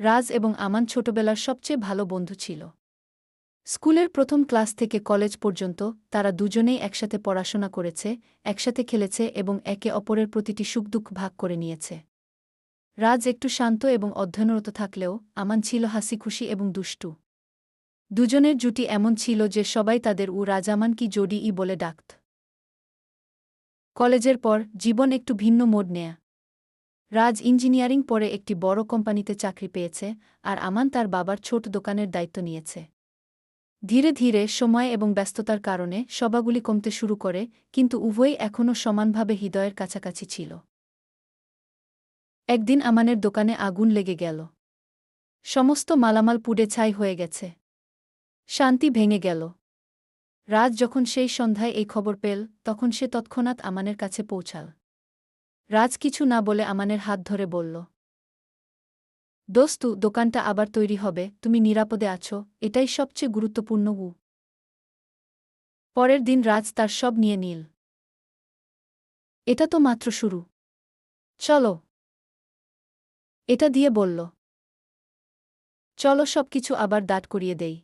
রাজ এবং আমান ছোটবেলার সবচেয়ে ভালো বন্ধু ছিল। স্কুলের প্রথম ক্লাস থেকে কলেজ পর্যন্ত তারা দুজনেই একসাথে পড়াশোনা করেছে, একসাথে খেলেছে এবং একে অপরের প্রতিটি সুখদুঃখ ভাগ করে নিয়েছে। রাজ একটু শান্ত এবং অধ্যয়নরত থাকলেও আমান ছিল হাসিখুশি এবং দুষ্টু। দুজনের জুটি এমন ছিল যে সবাই তাদের উ রাজামান কি জোডি ই বলে ডাকত। কলেজের পর জীবন একটু ভিন্ন মোড় নেয়া। রাজ ইঞ্জিনিয়ারিং পরে একটি বড় কোম্পানিতে চাকরি পেয়েছে আর আমান তার বাবার ছোট দোকানের দায়িত্ব নিয়েছে। ধীরে ধীরে সময় এবং ব্যস্ততার কারণে সবাগুলি কমতে শুরু করে, কিন্তু উভয়ই এখনও সমানভাবে হৃদয়ের কাছাকাছি ছিল। একদিন আমানের দোকানে আগুন লেগে গেল। সমস্ত মালামাল পুড়ে ছাই হয়ে গেছে। শান্তি ভেঙে গেল। রাজ যখন সেই সন্ধ্যায় এই খবর পেল, তখন সে তৎক্ষণাৎ আমানের কাছে পৌঁছাল। রাজ কিছু না বলে আমানের হাত ধরে বলল, দোস্তু, দোকানটা আবার তৈরি হবে, তুমি নিরাপদে আছো, এটাই সবচেয়ে গুরুত্বপূর্ণ উ পরের দিন রাজ তার সব নিয়ে নীল। এটা তো মাত্র শুরু। চলো। এটা দিয়ে বলল, চলো সব কিছু আবার দাঁড় করিয়ে দেই।